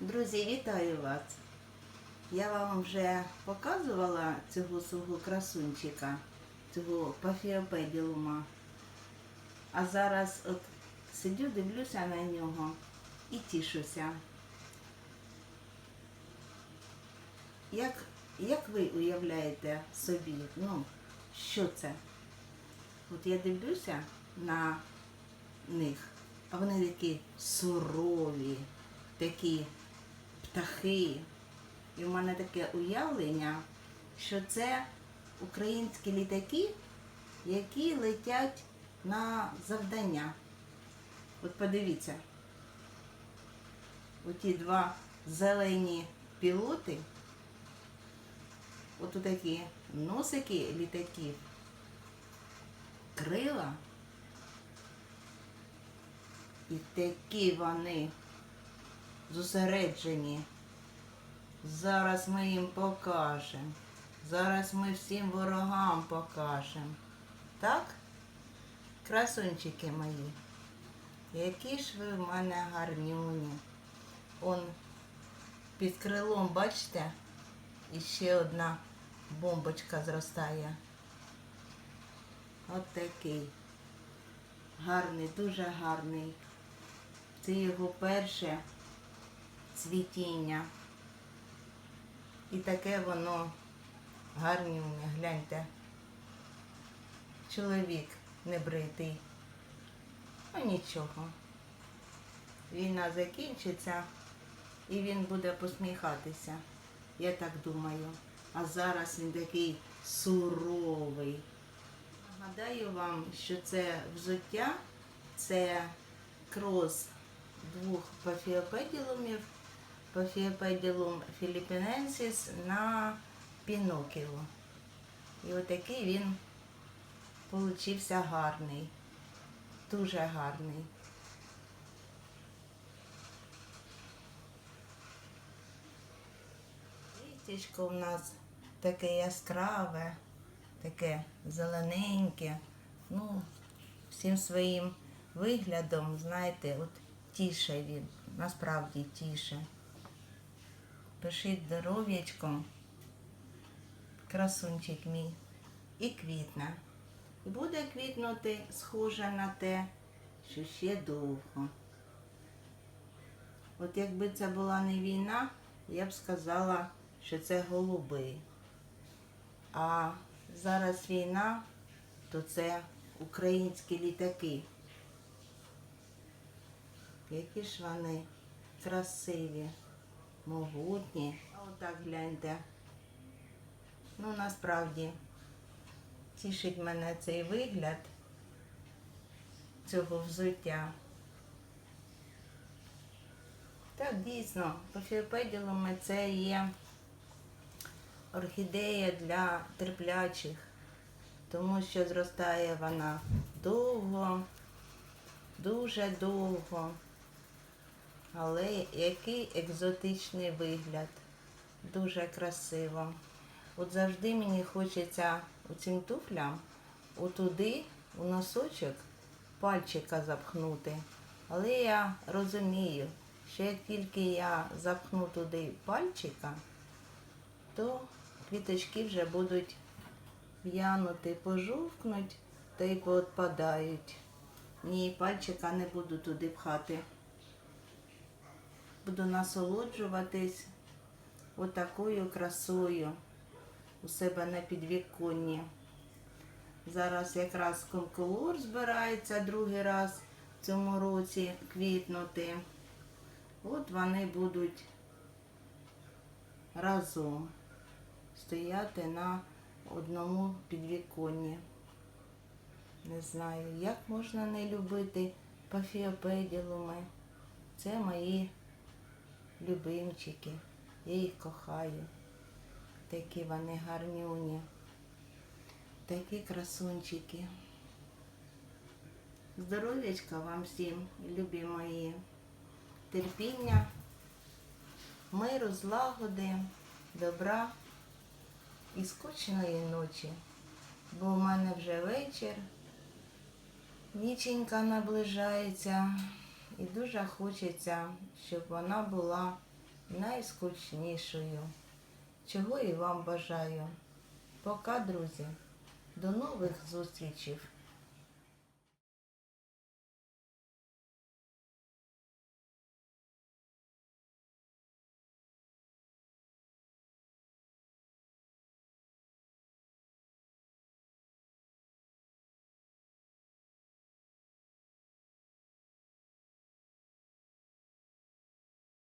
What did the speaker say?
Друзі, вітаю вас! Я вам вже показувала цього свого красунчика, цього пафіопеділума. А зараз от сидю, дивлюся на нього і тішуся. Як, як ви уявляєте собі, ну, що це? От я дивлюся на них, а вони такі сурові, такі птахи. І в мене таке уявлення, що це українські літаки, які летять на завдання. От подивіться, оті два зелені пілоти, от такі носики літаків, крила. І такі вони зосереджені. Зараз ми їм покажемо. Зараз ми всім ворогам покажемо. Так? Красунчики мої. Які ж ви в мене гарнюні. Он під крилом, бачите, іще одна бомбочка зростає. От такий. Гарний, дуже гарний. Це його перше цвітіння. І таке воно гарнюне, гляньте. Чоловік небритий. Ну нічого. Війна закінчиться і він буде посміхатися. Я так думаю. А зараз він такий суровий. Нагадаю вам, що це взуття, це крос двох пафіопеділумів, пафіопеділум філіпіненсіс на Пінокіо. І отакий він получився гарний, дуже гарний. Лістечко в нас таке яскраве, таке зелененьке. Ну, всім своїм виглядом, знаєте, от тіше він, насправді тіше. Пишіть здоров'ячком, красунчик мій, і квітне. І буде квітнути схоже на те, що ще довго. От якби це була не війна, я б сказала, що це голуби. А зараз війна, то це українські літаки. Які ж вони красиві, могутні. Отак гляньте. Ну, насправді, тішить мене цей вигляд цього взуття. Так, дійсно, пофіопеділуми це є орхідея для терплячих, тому що зростає вона довго, дуже довго. Але який екзотичний вигляд. Дуже красиво. От завжди мені хочеться цим туфлям отуди, у носочок, пальчика запхнути. Але я розумію, що як тільки я запхну туди пальчика, то квіточки вже будуть в'янути, пожовкнуть та й поотпадають. Ні, пальчика не буду туди пхати. Буду насолоджуватись отакою красою у себе на підвіконні. Зараз якраз конколор збирається другий раз в цьому році квітнути. От вони будуть разом стояти на одному підвіконні. Не знаю, як можна не любити пафіопеділуми. Це мої любимчики. Я їх кохаю. Такі вони гарнюні. Такі красунчики. Здоров'ячка вам всім, любі мої. Терпіння, миру, злагоди, добра і скучної ночі. Бо в мене вже вечір, ніченька наближається і дуже хочеться, щоб вона була найскучнішою. Чого і вам бажаю. Пока, друзі. До нових зустрічей